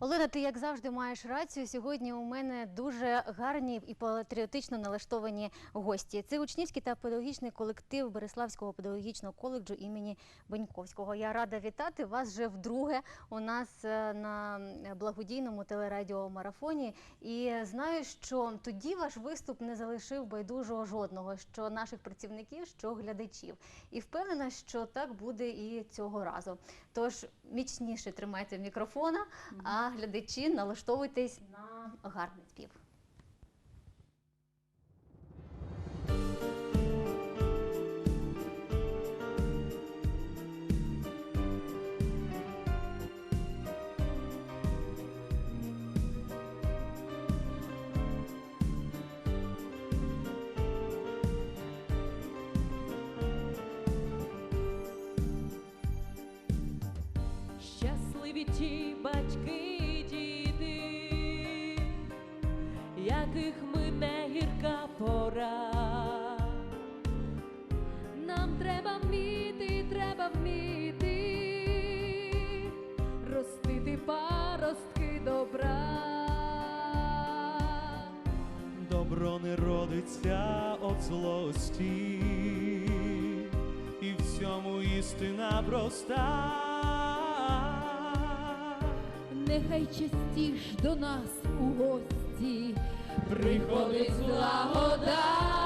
Олена, ти як завжди маєш рацію. Сьогодні у мене дуже гарні і патріотично налаштовані гості. Це учнівський та педагогічний колектив Береславського педагогічного коледжу імені Беньковського. Я рада вітати вас вже вдруге у нас е, на благодійному телерадіомарафоні. І знаю, що тоді ваш виступ не залишив байдужого жодного, що наших працівників, що глядачів. І впевнена, що так буде і цього разу. Тож міцніше тримайте мікрофона, а глядачі налаштовуйтесь на гарний спів. Щасливі ті батьки яких мине гірка пора. Нам треба вміти, треба вміти ростити паростки добра. Добро не родиться от злості, і в цьому істина проста. Нехай частіш до нас у гості приходить злагода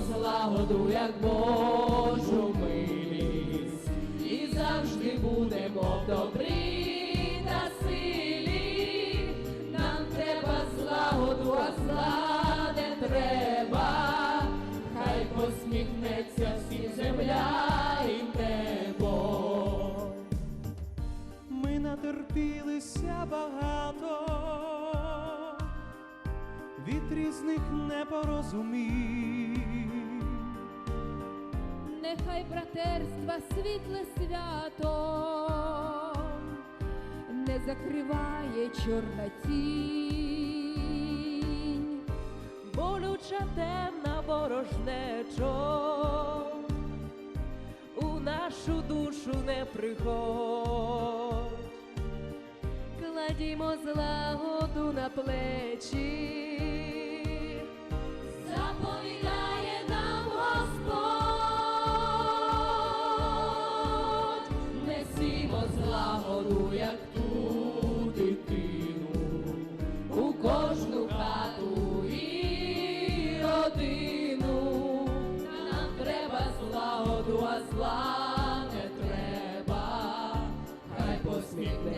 Злагоду, як Божу милість, і завжди будемо в добрі та силі. Нам треба злагоду, а зла не треба. Хай посміхнеться всім земля і небо. Ми натерпілися багато від різних непорозумінь. Нехай братерства світле свято. Не закриває чорна тінь, болюча темна ворожнечо. У нашу душу не приходь, кладімо злагоду на плечі. А зла не треба, хай посміхнеться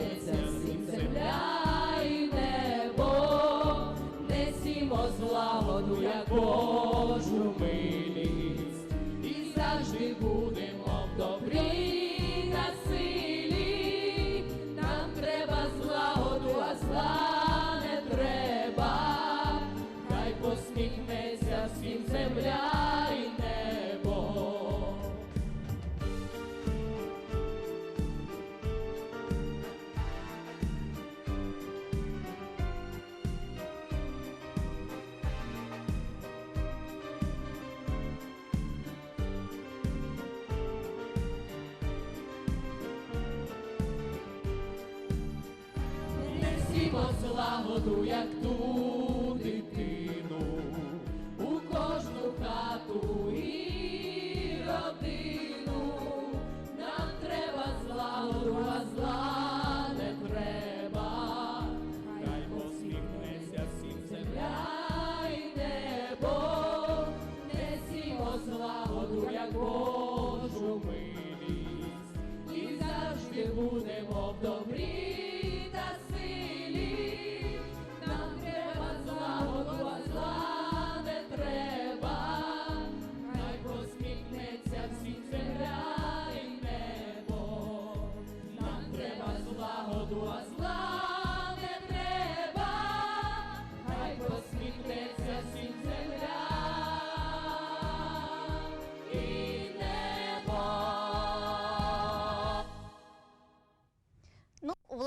злагоду, як ту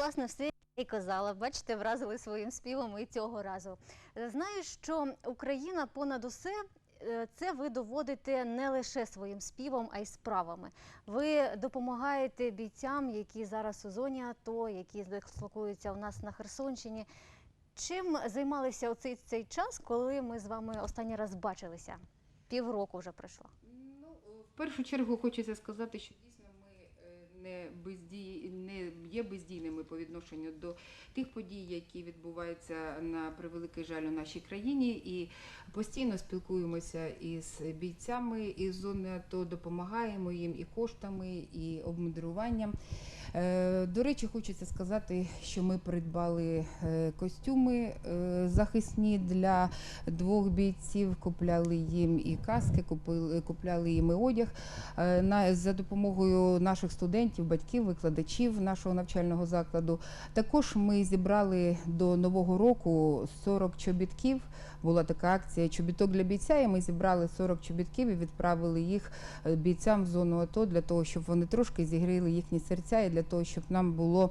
власне, все й казала. Бачите, вразили своїм співом і цього разу. Е, Знаю, що Україна понад усе. е, Це ви доводите не лише своїм співом, а й справами. Ви допомагаєте бійцям, які зараз у зоні АТО, які дислокуються у нас на Херсонщині. Чим займалися у цей, цей час, коли ми з вами останній раз бачилися? Півроку вже пройшло. Ну, в першу чергу хочеться сказати, що дійсно не бездій, не є бездійними по відношенню до тих подій, які відбуваються на превеликий жаль у нашій країні, і постійно спілкуємося із бійцями із зони АТО, допомагаємо їм і коштами, і обмудруванням. Е, До речі, хочеться сказати, що ми придбали е, костюми е, захисні для двох бійців, купляли їм і каски, купили, купляли їм і одяг. За допомогою наших студентів, батьків, викладачів нашого навчального закладу. Також ми зібрали до Нового року 40 чобітків. Була така акція Чобіток для бійця, і ми зібрали 40 чобітків і відправили їх е, бійцям в зону АТО для того, щоб вони трошки зігріли їхні серця і для того, щоб нам було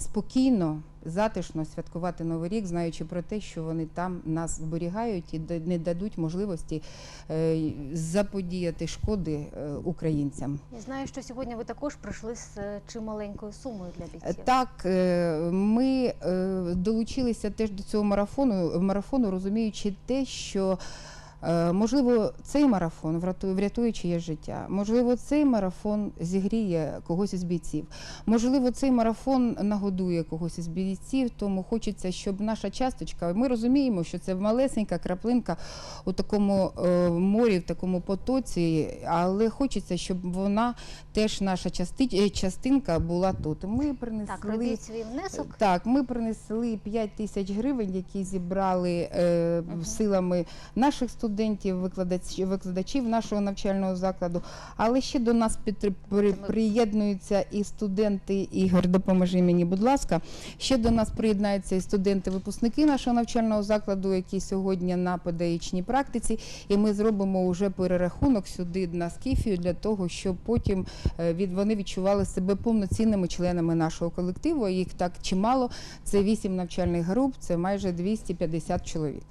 спокійно, затишно святкувати Новий рік, знаючи про те, що вони там нас зберігають і не дадуть можливості е, заподіяти шкоди е, українцям. Я знаю, що сьогодні ви також прийшли з чималенькою сумою для бійців. Так, ми долучилися теж до цього марафону, марафону, розуміючи те, що можливо цей марафон врятує, чиєсь життя. Можливо, цей марафон зігріє когось із бійців. Можливо, цей марафон нагодує когось із бійців. Тому хочеться, щоб наша часточка. Ми розуміємо, що це малесенька краплинка у такому е, морі, в такому потоці, але хочеться, щоб вона теж наша части, е, частинка була тут. Ми принесли Так, робіть свій внесок. так, ми принесли 5 тисяч гривень, які зібрали е, силами наших студентів, викладачів, викладачів нашого навчального закладу. Але ще до нас підтри- при- приєднуються і студенти. Ігор, допоможи мені, будь ласка. Ще до нас приєднаються і студенти-випускники нашого навчального закладу, які сьогодні на педагогічній практиці. І ми зробимо вже перерахунок сюди на скіфію для того, щоб потім е, від вони відчували себе повноцінними членами нашого колективу. Їх так чимало. Це вісім навчальних груп, це майже 250 чоловік.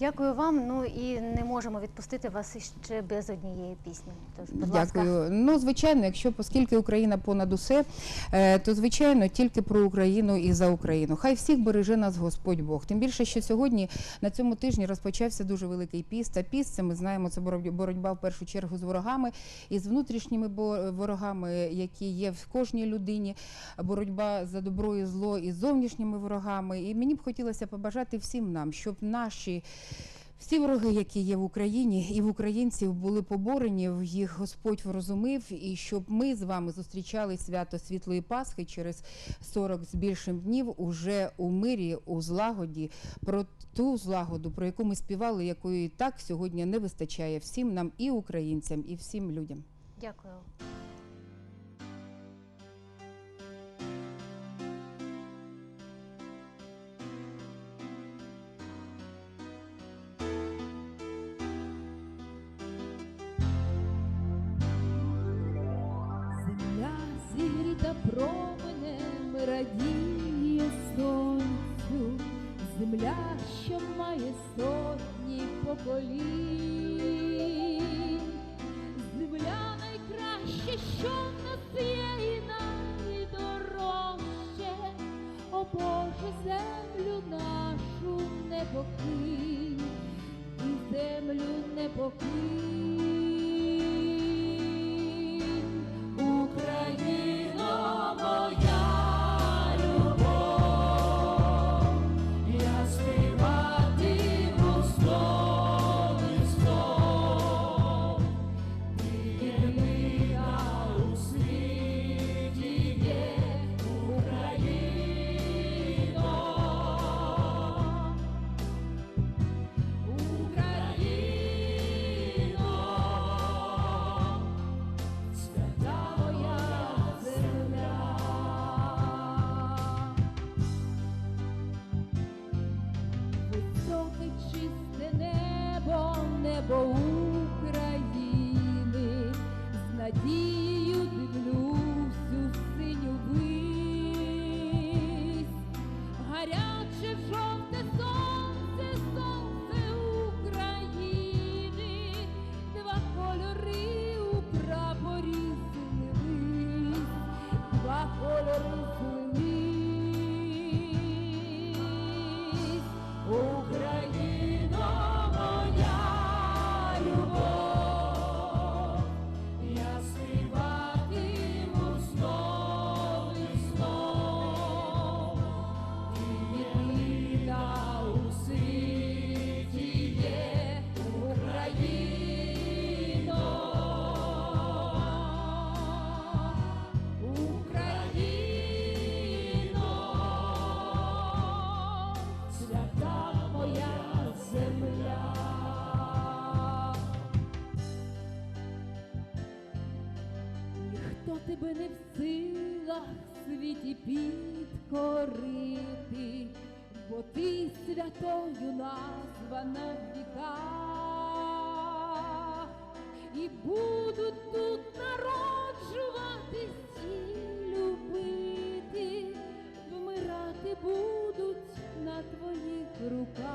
Дякую вам. Ну і не можемо відпустити вас іще без однієї пісні. Тож, будь ласка. Дякую. Ну, звичайно, якщо оскільки Україна понад усе, е, то звичайно тільки про Україну і за Україну. Хай всіх береже нас Господь Бог. Тим більше, що сьогодні на цьому тижні розпочався дуже великий піст. А піст, це ми знаємо, це боротьба- в першу чергу з ворогами і з внутрішніми ворогами, які є в кожній людині. Боротьба за добро і зло і з зовнішніми ворогами. І мені б хотілося побажати всім нам, щоб наші. Всі вороги, які є в Україні, і в українців були поборені, їх Господь врозумив, і щоб ми з вами зустрічали свято Світлої Пасхи через 40 з більшим днів уже у мирі, у злагоді, про ту злагоду, про яку ми співали, якої так сьогодні не вистачає всім нам, і українцям, і всім людям. Дякую. Зігріта променем радіє сонцю, земля, що має сотні поколінь, земля найкраще, що в нас є і найдорожче, о Боже, землю нашу не покинь, і землю не покинь. свята моя земля. Ніхто тебе не в силах світі підкорити, бо ти святою названа в віках і будуть тут. gruppo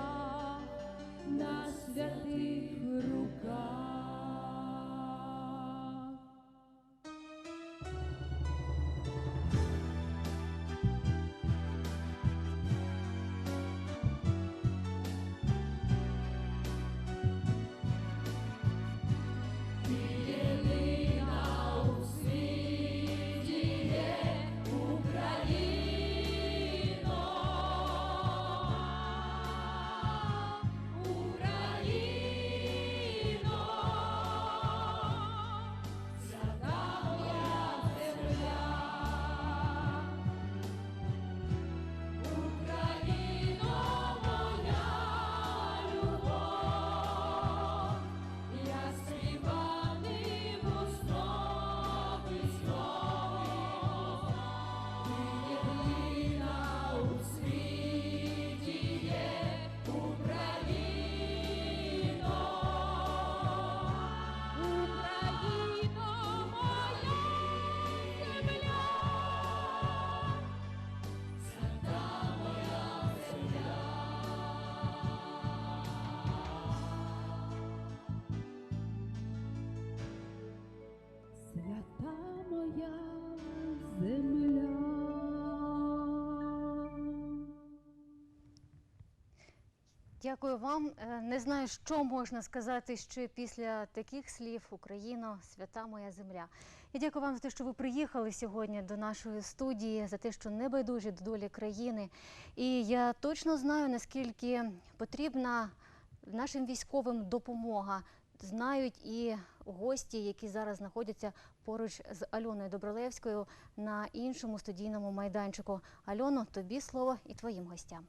Дякую вам. Е, Не знаю, що можна сказати ще після таких слів Україно, свята моя земля. Я дякую вам за те, що ви приїхали сьогодні до нашої студії, за те, що не байдужі до долі країни. І я точно знаю, наскільки потрібна нашим військовим допомога. Знають і гості, які зараз знаходяться поруч з Альоною Добролевською на іншому студійному майданчику. Альоно, тобі слово і твоїм гостям.